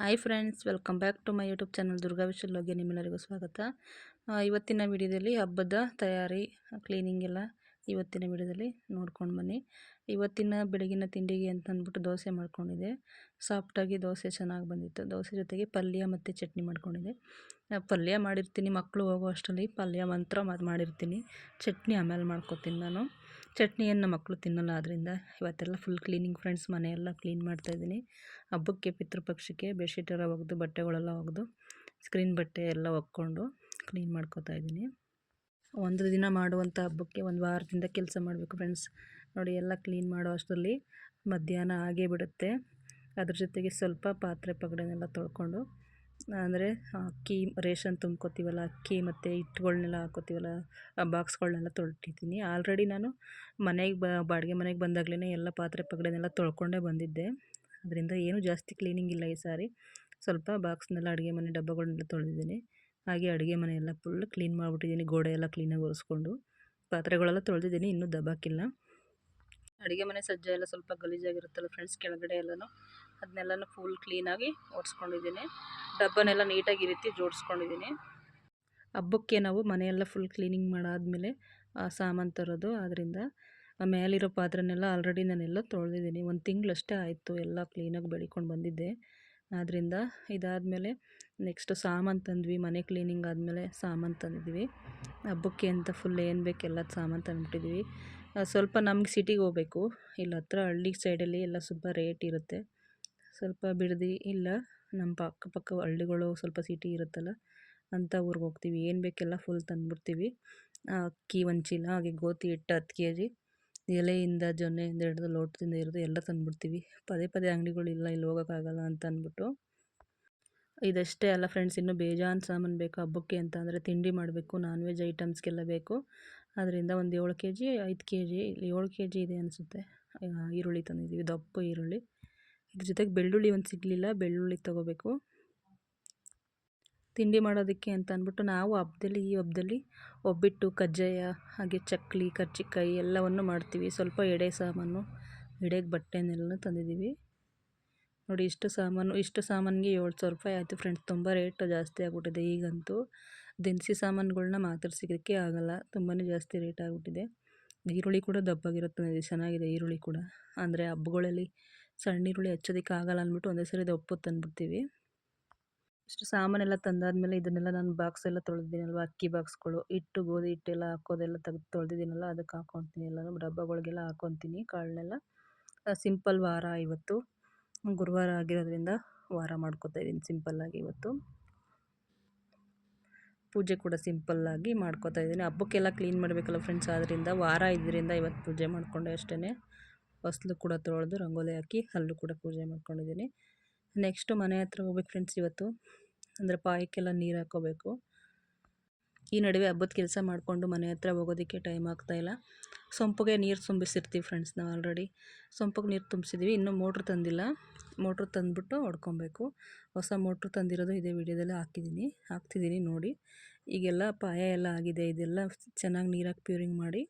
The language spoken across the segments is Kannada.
Hi friends welcome back to my YouTube channel Durga ವಿಶಲ್ಗೆ ನಿಮ್ಮೆಲ್ಲರಿಗೂ ಸ್ವಾಗತ. ಇವತ್ತಿನ ವಿಡಿಯೋದಲ್ಲಿ ಹಬ್ಬದ ತಯಾರಿ ಕ್ಲೀನಿಂಗ್ ಎಲ್ಲ ಇವತ್ತಿನ ವಿಡಿಯೋದಲ್ಲಿ ನೋಡ್ಕೊಂಡು ಬನ್ನಿ. ಇವತ್ತಿನ ಬೆಳಗಿನ ತಿಂಡಿಗೆ ಅಂತ ಅಂದ್ಬಿಟ್ಟು ದೋಸೆ ಮಾಡ್ಕೊಂಡಿದ್ದೆ. ಸಾಫ್ಟಾಗಿ ದೋಸೆ ಚೆನ್ನಾಗಿ ಬಂದಿತ್ತು. ದೋಸೆ ಜೊತೆಗೆ ಪಲ್ಯ ಮತ್ತು ಚಟ್ನಿ ಮಾಡ್ಕೊಂಡಿದ್ದೆ. ಪಲ್ಯ ಮಾಡಿರ್ತೀನಿ ಮಕ್ಕಳು ಹೋಗೋ ಅಷ್ಟರಲ್ಲಿ, ಪಲ್ಯ ಮಂತ್ರ ಮಾಡ್- ಮಾಡಿರ್ತೀನಿ. ಚಟ್ನಿ ಆಮೇಲೆ ಮಾಡ್ಕೊತೀನಿ ನಾನು. ಚಟ್ನಿಯನ್ನು ಮಕ್ಕಳು ತಿನ್ನಲ್ಲ ಆದ್ದರಿಂದ ಇವತ್ತೆಲ್ಲ ಫುಲ್ ಕ್ಲೀನಿಂಗ್ ಫ್ರೆಂಡ್ಸ್ ಮನೆಯೆಲ್ಲ ಕ್ಲೀನ್ ಮಾಡ್ತಾಯಿದ್ದೀನಿ ಹಬ್ಬಕ್ಕೆ ಪಿತೃಪಕ್ಷಕ್ಕೆ ಬೆಡ್ಶೀಟ್ ಎಲ್ಲ ಒಗೆದು, ಬಟ್ಟೆಗಳೆಲ್ಲ ಒಗೆದು ಸ್ಕ್ರೀನ್ ಬಟ್ಟೆ ಎಲ್ಲ ಒಕ್ಕೊಂಡು ಕ್ಲೀನ್ ಮಾಡ್ಕೋತಾ ಇದ್ದೀನಿ. ಒಂದು ದಿನ ಮಾಡುವಂಥ ಹಬ್ಬಕ್ಕೆ ಒಂದು ವಾರದಿಂದ ಕೆಲಸ ಮಾಡಬೇಕು ಫ್ರೆಂಡ್ಸ್ ನೋಡಿ ಎಲ್ಲ ಕ್ಲೀನ್ ಮಾಡೋ ಅಷ್ಟರಲ್ಲಿ ಮಧ್ಯಾಹ್ನ ಆಗೇ ಬಿಡುತ್ತೆ. ಅದ್ರ ಜೊತೆಗೆ ಸ್ವಲ್ಪ ಪಾತ್ರೆ ಪಗಡೆನೆಲ್ಲ ತೊಳ್ಕೊಂಡು ಅಂದರೆ ಅಕ್ಕಿ, ರೇಷನ್ ತುಂಬ್ಕೊತೀವಲ್ಲ, ಅಕ್ಕಿ ಮತ್ತು ಹಿಟ್ಟುಗಳ್ನೆಲ್ಲ ಹಾಕ್ಕೊತೀವಲ್ಲ, ಆ ಬಾಕ್ಸ್ಗಳ್ನೆಲ್ಲ ತೊಳ್ತಿದ್ದೀನಿ ಆಲ್ರೆಡಿ ನಾನು ಮನೆಗೆ ಬ, ಬಾಡಿಗೆ ಮನೆಗೆ ಬಂದಾಗಲೇ ಎಲ್ಲ ಪಾತ್ರೆ ಪಗಡೆನೆಲ್ಲ ತೊಳ್ಕೊಂಡೇ ಬಂದಿದ್ದೆ. ಅದರಿಂದ ಏನೂ ಜಾಸ್ತಿ ಕ್ಲೀನಿಂಗ್ ಇಲ್ಲ ಈ ಸಾರಿ. ಸ್ವಲ್ಪ ಬಾಕ್ಸ್ನೆಲ್ಲ ಅಡುಗೆ ಮನೆ ಡಬ್ಬಗಳನ್ನೆಲ್ಲ ತೊಳೆದಿದ್ದೀನಿ. ಹಾಗೆ ಅಡುಗೆ ಮನೆಯೆಲ್ಲ ಫುಲ್ ಕ್ಲೀನ್ ಮಾಡಿಬಿಟ್ಟಿದ್ದೀನಿ ಗೋಡೆ ಎಲ್ಲ ಕ್ಲೀನಾಗಿ ಒರೆಸ್ಕೊಂಡು. ಪಾತ್ರೆಗಳೆಲ್ಲ ತೊಳೆದಿದ್ದೀನಿ, ಇನ್ನೂ ದಬ್ಬಾಕಿಲ್ಲ. ಅಡುಗೆ ಮನೆ ಸಜ್ಜ ಎಲ್ಲ ಸ್ವಲ್ಪ ಗಲೀಜಾಗಿರುತ್ತಲ್ಲ ಫ್ರೆಂಡ್ಸ್ ಕೆಳಗಡೆ ಎಲ್ಲನೂ ಅದನ್ನೆಲ್ಲನೂ ಫುಲ್ ಕ್ಲೀನಾಗಿ ಓಡಿಸ್ಕೊಂಡಿದ್ದೀನಿ ಡಬ್ಬನೆಲ್ಲ ನೀಟಾಗಿ ರೀತಿ ಜೋಡಿಸ್ಕೊಂಡಿದ್ದೀನಿ. ಹಬ್ಬಕ್ಕೆ ನಾವು ಮನೆಯೆಲ್ಲ ಫುಲ್ ಕ್ಲೀನಿಂಗ್ ಮಾಡಾದಮೇಲೆ ಸಾಮಾನು ತರೋದು ಆದ್ದರಿಂದ ಮೇಲಿರೋ ಪಾತ್ರೆನೆಲ್ಲ ಆಲ್ರೆಡಿ ನಾನೆಲ್ಲ ತೊಳೆದಿದ್ದೀನಿ. ಒಂದು ತಿಂಗಳಷ್ಟೇ ಆಯಿತು ಎಲ್ಲ ಕ್ಲೀನಾಗಿ ಬೆಳಿಕೊಂಡು ಬಂದಿದ್ದೆ. ಆದ್ದರಿಂದ ಇದಾದಮೇಲೆ ನೆಕ್ಸ್ಟು ಸಾಮಾನು ತಂದ್ವಿ, ಮನೆ ಕ್ಲೀನಿಂಗ್ ಆದಮೇಲೆ ಸಾಮಾನು ತಂದಿದ್ವಿ. ಹಬ್ಬಕ್ಕೆ ಅಂತ ಫುಲ್ ಏನು ಬೇಕು ಎಲ್ಲ ಸಾಮಾನು ತಂದುಬಿಟ್ಟಿದ್ವಿ. ಸ್ವಲ್ಪ ನಮ್ಗೆ ಸಿಟಿಗೆ ಹೋಗ್ಬೇಕು. ಇಲ್ಲಿ ಹತ್ರ ಹಳ್ಳಿ ಸೈಡಲ್ಲಿ ಎಲ್ಲ ಸ್ವಲ್ಪ ರೇಟ್ ಇರುತ್ತೆ. ಸ್ವಲ್ಪ ಬಿಡದಿ, ಇಲ್ಲ ನಮ್ಮ ಅಕ್ಕಪಕ್ಕ ಹಳ್ಳಿಗಳು ಸ್ವಲ್ಪ ಸಿಟಿ ಇರುತ್ತಲ್ಲ ಅಂಥ ಊರಿಗೆ ಹೋಗ್ತೀವಿ. ಏನು ಬೇಕೆಲ್ಲ ಫುಲ್ ತಂದುಬಿಡ್ತೀವಿ. ಅಕ್ಕಿ ಒಂದು ಚೀಲ ಹಾಗೆ ಗೋಧಿ ಹಿಟ್ಟು ಹತ್ತು ಕೆ ಜಿ ಎಲೆಯಿಂದ, ಜೊನ್ನೆಯಿಂದ ಹಿಡಿದು, ಲೋಟದಿಂದ ಹಿಡಿದು ಎಲ್ಲ ತಂದುಬಿಡ್ತೀವಿ. ಪದೇ ಪದೇ ಅಂಗಡಿಗಳಿಲ್ಲ ಇಲ್ಲಿ ಹೋಗೋಕ್ಕಾಗಲ್ಲ ಅಂತ ಅಂದ್ಬಿಟ್ಟು. ಇದಷ್ಟೇ ಅಲ್ಲ ಫ್ರೆಂಡ್ಸ್ ಇನ್ನೂ ಬೇಜಾನ್ ಸಾಮಾನು ಬೇಕು, ಹಬ್ಬಕ್ಕೆ ಅಂತ ಅಂದರೆ ತಿಂಡಿ ಮಾಡಬೇಕು ನಾನ್ ವೆಜ್ ಐಟಮ್ಸ್ಗೆಲ್ಲ ಬೇಕು. ಅದರಿಂದ ಒಂದು ಏಳು ಕೆ ಜಿ ಐದು ಕೆ ಜಿ ಏಳು ಕೆ ಜಿ ಇದೆ ಅನಿಸುತ್ತೆ. ಈರುಳ್ಳಿ ತಂದಿದ್ದೀವಿ, ದಪ್ಪ ಈರುಳ್ಳಿ. ಇದ್ರ ಜೊತೆಗೆ ಬೆಳ್ಳುಳ್ಳಿ ಒಂದು ಸಿಗಲಿಲ್ಲ, ಬೆಳ್ಳುಳ್ಳಿ ತೊಗೋಬೇಕು. ತಿಂಡಿ ಮಾಡೋದಕ್ಕೆ ಅಂತ ಅಂದ್ಬಿಟ್ಟು ನಾವು ಹಬ್ಬದಲ್ಲಿ ಈ ಹಬ್ಬದಲ್ಲಿ ಒಬ್ಬಿಟ್ಟು, ಕಜ್ಜಾಯ, ಹಾಗೆ ಚಕ್ಲಿ ಕರ್ಜಿಕಾಯಿ ಎಲ್ಲವನ್ನು ಮಾಡ್ತೀವಿ. ಸ್ವಲ್ಪ ಎಡೆ ಸಾಮಾನು, ಎಡೆಗೆ ಬಟ್ಟೆನೆಲ್ಲ ತಂದಿದ್ದೀವಿ. ನೋಡಿ ಇಷ್ಟು ಸಾಮಾನು, ಇಷ್ಟು ಸಾಮಾನಿಗೆ ಏಳು ಸಾವಿರ ರೂಪಾಯಿ ಆಯಿತು ಫ್ರೆಂಡ್ಸ್ ತುಂಬ ರೇಟ್ ಜಾಸ್ತಿ ಆಗಿಬಿಟ್ಟಿದೆ. ಈಗಂತೂ ದಿನಸಿ ಸಾಮಾನುಗಳನ್ನ ಮಾತ್ರ ಸಿಗೋಕ್ಕೆ ಆಗೋಲ್ಲ. ತುಂಬಾ ಜಾಸ್ತಿ ರೇಟ್ ಆಗಿಬಿಟ್ಟಿದೆ. ಈರುಳ್ಳಿ ಕೂಡ ದಪ್ಪಾಗಿರುತ್ತೆ ಚೆನ್ನಾಗಿದೆ ಈರುಳ್ಳಿ ಕೂಡ. ಅಂದರೆ ಹಬ್ಬಗಳಲ್ಲಿ ಸಣ್ಣ ಈರುಳ್ಳಿ ಹಚ್ಚೋದಕ್ಕೆ ಆಗಲ್ಲ ಅಂದ್ಬಿಟ್ಟು ಒಂದೇ ಸರಿ ದಪ್ಪು ತಂದುಬಿಡ್ತೀವಿ. ಇಷ್ಟು ಸಾಮಾನೆಲ್ಲ ತಂದಾದ್ಮೇಲೆ ಇದನ್ನೆಲ್ಲ ನಾನು ಬಾಕ್ಸ್ ಎಲ್ಲ ತೊಳೆದಿದ್ದೀನಲ್ವ? ಅಕ್ಕಿ ಬಾಕ್ಸ್ಗಳು ಹಿಟ್ಟು, ಗೋಧಿ ಹಿಟ್ಟೆಲ್ಲ ಹಾಕೋದೆಲ್ಲ ತೆಗೆದು ತೊಳೆದಿದ್ದೀನಲ್ಲ, ಅದಕ್ಕೆ ಹಾಕೊತೀನಿ ಎಲ್ಲನೂ. ಡಬ್ಬಗಳಿಗೆಲ್ಲ ಹಾಕೊತೀನಿ ಕಾಳನ್ನೆಲ್ಲ. ಸಿಂಪಲ್ ವಾರ ಇವತ್ತು. ಗುರುವಾರ ಆಗಿರೋದ್ರಿಂದ ವಾರ ಮಾಡ್ಕೊತಾ ಇದ್ದೀನಿ ಸಿಂಪಲ್ಲಾಗಿ ಇವತ್ತು. ಪೂಜೆ ಕೂಡ ಸಿಂಪಲ್ಲಾಗಿ ಮಾಡ್ಕೋತಾ ಇದ್ದೀನಿ ಹಬ್ಬಕ್ಕೆಲ್ಲ ಕ್ಲೀನ್ ಮಾಡಬೇಕಲ್ಲ ಫ್ರೆಂಡ್ಸ್ ಆದ್ದರಿಂದ ವಾರ ಇದರಿಂದ ಇವತ್ತು ಪೂಜೆ ಮಾಡಿಕೊಂಡೆ ಅಷ್ಟೇ ಫಸ್ಲು ಕೂಡ ತೊಳೆದು ರಂಗೋಲಿ ಹಾಕಿ ಅಲ್ಲೂ ಕೂಡ ಪೂಜೆ ಮಾಡ್ಕೊಂಡಿದ್ದೀನಿ ನೆಕ್ಸ್ಟು ಮನೆ ಹತ್ರ ಹೋಗ್ಬೇಕು ಫ್ರೆಂಡ್ಸ್ ಇವತ್ತು. ಅಂದರೆ ಪಾಯಕ್ಕೆಲ್ಲ ನೀರು ಹಾಕ್ಕೋಬೇಕು ಈ ನಡುವೆ ಹಬ್ಬದ ಕೆಲಸ ಮಾಡಿಕೊಂಡು ಮನೆ ಹತ್ರ ಹೋಗೋದಕ್ಕೆ ಟೈಮ್ ಆಗ್ತಾಯಿಲ್ಲ ಸೊಂಪಿಗೆ ನೀರು ತುಂಬಿಸಿರ್ತೀವಿ ಫ್ರೆಂಡ್ಸ್ ನಾವು ಆಲ್ರೆಡಿ ಸೊಂಪಿಗೆ ನೀರು ತುಂಬಿಸಿದ್ವಿ, ಇನ್ನೂ ಮೋಟ್ರ್ ತಂದಿಲ್ಲ. ಮೋಟ್ರ್ ತಂದುಬಿಟ್ಟು ಹೊಡ್ಕೊಬೇಕು. ಹೊಸ ಮೋಟ್ರ್ ತಂದಿರೋದು ಇದೇ ವಿಡಿಯೋದಲ್ಲಿ ಹಾಕಿದ್ದೀನಿ ಹಾಕ್ತಿದ್ದೀನಿ ನೋಡಿ. ಈಗೆಲ್ಲ ಪಾಯ ಎಲ್ಲ ಆಗಿದೆ. ಇದೆಲ್ಲ ಚೆನ್ನಾಗಿ ನೀರಾಗಿ ಪ್ಯೂರಿಂಗ್ ಮಾಡಿ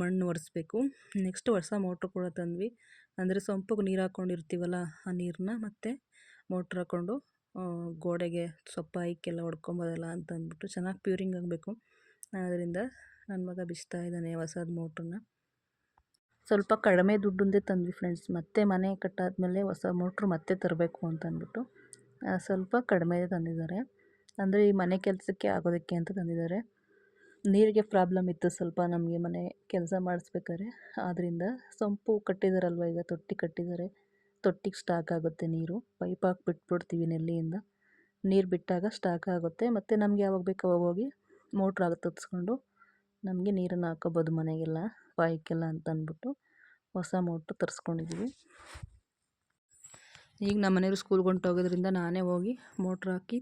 ಮಣ್ಣು ಒರೆಸ್ಬೇಕು. ನೆಕ್ಸ್ಟ್ ಹೊಸ ಮೋಟ್ರ್ ಕೂಡ ತಂದ್ವಿ. ಅಂದರೆ ಸೊಂಪಿಗೆ ನೀರು ಹಾಕ್ಕೊಂಡಿರ್ತೀವಲ್ಲ ಆ ನೀರನ್ನ ಮತ್ತು ಮೋಟ್ರ್ ಹಾಕ್ಕೊಂಡು ಗೋಡೆಗೆ ಸೊಪ್ಪು ಇಕ್ಕೆಲ್ಲ ಹೊಡ್ಕೊಂಬೋದಲ್ಲ ಅಂತ ಅಂದ್ಬಿಟ್ಟು ಚೆನ್ನಾಗಿ ಪ್ಯೂರಿಂಗ್ ಆಗಬೇಕು. ಆದ್ದರಿಂದ ನನ್ನ ಮಗ ಬಿಚ್ತಾ ಇದ್ದಾನೆ ಹೊಸದ ಮೋಟ್ರನ್ನ. ಸ್ವಲ್ಪ ಕಡಿಮೆ ದುಡ್ಡುಂದೇ ತಂದ್ವಿ ಫ್ರೆಂಡ್ಸ್. ಮತ್ತೆ ಮನೆ ಕಟ್ಟಾದಮೇಲೆ ಹೊಸ ಮೋಟ್ರು ಮತ್ತೆ ತರಬೇಕು ಅಂತ ಅಂದ್ಬಿಟ್ಟು ಸ್ವಲ್ಪ ಕಡಿಮೆ ತಂದಿದ್ದಾರೆ. ಅಂದರೆ ಈ ಮನೆ ಕೆಲಸಕ್ಕೆ ಆಗೋದಕ್ಕೆ ಅಂತ ತಂದಿದ್ದಾರೆ. ನೀರಿಗೆ ಪ್ರಾಬ್ಲಮ್ ಇತ್ತು ಸ್ವಲ್ಪ ನಮಗೆ ಮನೆ ಕೆಲಸ ಮಾಡಿಸ್ಬೇಕಾದ್ರೆ. ಆದ್ದರಿಂದ ಸೊಂಪು ಕಟ್ಟಿದಾರಲ್ವ ಈಗ, ತೊಟ್ಟಿ ಕಟ್ಟಿದ್ದಾರೆ ತೊಟ್ಟಿಗೆ ಸ್ಟಾಕ್ ಆಗುತ್ತೆ ನೀರು. ಪೈಪ್ ಹಾಕಿ ಬಿಟ್ಬಿಡ್ತೀವಿ ನೆಲ್ಲಿಯಿಂದ. ನೀರು ಬಿಟ್ಟಾಗ ಸ್ಟಾಕ್ ಆಗುತ್ತೆ. ಮತ್ತು ನಮಗೆ ಯಾವಾಗ ಬೇಕು ಅವಾಗ ಹೋಗಿ ಮೋಟ್ರ್ ಆಗ ತರಿಸ್ಕೊಂಡು ನಮಗೆ ನೀರನ್ನು ಹಾಕೋಬೋದು ಮನೆಗೆಲ್ಲ ಬಾಯಕ್ಕೆಲ್ಲ ಅಂತ ಅಂದ್ಬಿಟ್ಟು ಹೊಸ ಮೋಟ್ರ್ ತರಿಸ್ಕೊಂಡಿದ್ದೀವಿ ಈಗ ನಮ್ಮ ಮನೆಯವರು ಸ್ಕೂಲ್ಗೆ ಹೊಂಟೋಗೋದ್ರಿಂದ ನಾನೇ ಹೋಗಿ ಮೋಟ್ರ್ ಹಾಕಿ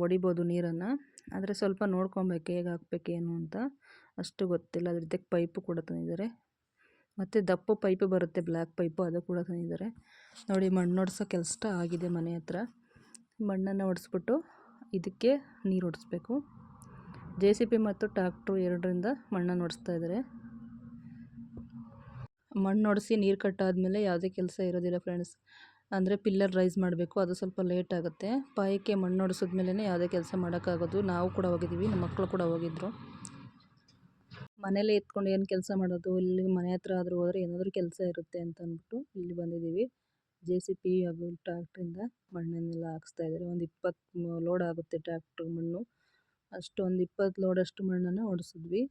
ಹೊಡಿಬೋದು ನೀರನ್ನು. ಆದರೆ ಸ್ವಲ್ಪ ನೋಡ್ಕೊಬೇಕು ಹೇಗೆ ಹಾಕ್ಬೇಕೇನು ಅಂತ ಅಷ್ಟು ಗೊತ್ತಿಲ್ಲ. ಅದ್ರ ಜೊತೆಗೆ ಪೈಪು ಕೂಡ ತಂದಿದ್ದಾರೆ. ಮತ್ತು ದಪ್ಪ ಪೈಪು ಬರುತ್ತೆ, ಬ್ಲ್ಯಾಕ್ ಪೈಪು ಅದು ಕೂಡ ತಂದಿದ್ದಾರೆ. ನೋಡಿ, ಮಣ್ಣು ಒಡ್ಸೋ ಕೆಲಸ ಆಗಿದೆ ಮನೆ ಹತ್ರ. ಮಣ್ಣನ್ನು ಹೊಡೆಸ್ಬಿಟ್ಟು ಇದಕ್ಕೆ ನೀರು ಒಡಿಸ್ಬೇಕು. ಜೆ ಸಿ ಪಿ ಮತ್ತು ಟ್ಯಾಕ್ಟ್ರು ಎರಡರಿಂದ ಮಣ್ಣನ್ನು ಒಡಿಸ್ತಾ ಇದ್ದಾರೆ. ಮಣ್ಣು ಒಡಿಸಿ ನೀರು ಕಟ್ಟಾದಮೇಲೆ ಯಾವುದೇ ಕೆಲಸ ಇರೋದಿಲ್ಲ ಫ್ರೆಂಡ್ಸ್. ಅಂದರೆ ಪಿಲ್ಲರ್ ರೈಸ್ ಮಾಡಬೇಕು, ಅದು ಸ್ವಲ್ಪ ಲೇಟ್ ಆಗುತ್ತೆ. ಪಾಯಕ್ಕೆ ಮಣ್ಣು ಒಡಿಸಿದ್ಮೇಲೆ ಯಾವುದೇ ಕೆಲಸ ಮಾಡೋಕ್ಕಾಗೋದು. ನಾವು ಕೂಡ ಹೋಗಿದ್ದೀವಿ, ನಮ್ಮ ಮಕ್ಕಳು ಕೂಡ ಹೋಗಿದ್ರು. ಮನೇಲೇ ಇದ್ಕೊಂಡು ಏನು ಕೆಲಸ ಮಾಡೋದು, ಇಲ್ಲಿ ಮನೆ ಹತ್ರ ಆದರೂ ಹೋದರೆ ಏನಾದರೂ ಕೆಲಸ ಇರುತ್ತೆ ಅಂತ ಅಂದ್ಬಿಟ್ಟು ಇಲ್ಲಿ ಬಂದಿದ್ದೀವಿ. ಜೆ ಸಿ ಪಿ ಹಾಗೂ ಟ್ರ್ಯಾಕ್ಟ್ರಿಂದ ಮಣ್ಣನ್ನೆಲ್ಲ ಹಾಕ್ಸ್ತಾ ಇದ್ದಾರೆ. ಒಂದು ಇಪ್ಪತ್ತು ಲೋಡ್ ಆಗುತ್ತೆ ಟ್ರ್ಯಾಕ್ಟ್ರ್ ಮಣ್ಣು. ಅಷ್ಟು ಒಂದು ಇಪ್ಪತ್ತು ಲೋಡಷ್ಟು ಮಣ್ಣನ್ನು ಹೊಡೆಸಿದ್ವಿ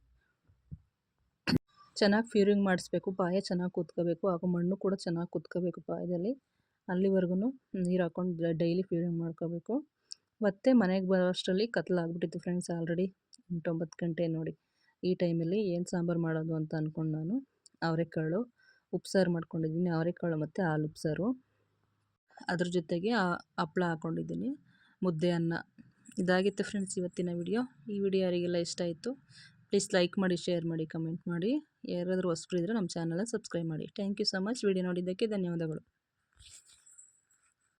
ಚೆನ್ನಾಗಿ ಫ್ಯೂರಿಂಗ್ ಮಾಡಿಸ್ಬೇಕು, ಪಾಯ ಚೆನ್ನಾಗಿ ಕೂತ್ಕೋಬೇಕು ಹಾಗೂ ಮಣ್ಣು ಕೂಡ ಚೆನ್ನಾಗಿ ಕೂತ್ಕೋಬೇಕು ಪಾಯದಲ್ಲಿ. ಅಲ್ಲಿವರೆಗೂ ನೀರು ಹಾಕೊಂಡು ಡೈಲಿ ಫ್ಯೂರಿಂಗ್ ಮಾಡ್ಕೋಬೇಕು. ಮತ್ತೆ ಮನೆಗೆ ಬರೋ ಅಷ್ಟರಲ್ಲಿ ಕತ್ಲಾಗ್ಬಿಟ್ಟಿತ್ತು ಫ್ರೆಂಡ್ಸ್ ಆಲ್ರೆಡಿ ಎಂಟೊಂಬತ್ತು ಗಂಟೆ ನೋಡಿ. ಈ ಟೈಮಲ್ಲಿ ಏನು ಸಾಂಬಾರು ಮಾಡೋದು ಅಂತ ಅಂದ್ಕೊಂಡು ನಾನು ಅವರೆಕಾಳು ಉಪ್ಸಾರು ಮಾಡ್ಕೊಂಡಿದ್ದೀನಿ, ಅವರೆಕಾಳು ಮತ್ತು ಹಾಲು ಉಪ್ಸಾರು ಅದ್ರ ಜೊತೆಗೆ ಹಪ್ಳ ಹಾಕ್ಕೊಂಡಿದ್ದೀನಿ ಮುದ್ದೆ ಅನ್ನ. ಇದಾಗಿತ್ತು ಫ್ರೆಂಡ್ಸ್ ಇವತ್ತಿನ ವಿಡಿಯೋ ಈ ವಿಡಿಯೋ ಯಾರಿಗೆಲ್ಲ ಇಷ್ಟ ಆಯಿತು ಪ್ಲೀಸ್ ಲೈಕ್ ಮಾಡಿ ಶೇರ್ ಮಾಡಿ ಕಮೆಂಟ್ ಮಾಡಿ. ಯಾರಾದರೂ ಹೊಸಬ್ರು ಇದ್ದರೆ ನಮ್ಮ ಚಾನಲ್ನ ಸಬ್ಸ್ಕ್ರೈಬ್ ಮಾಡಿ. Thank you so much video ನೋಡಿದ್ದಕ್ಕೆ ಧನ್ಯವಾದಗಳು.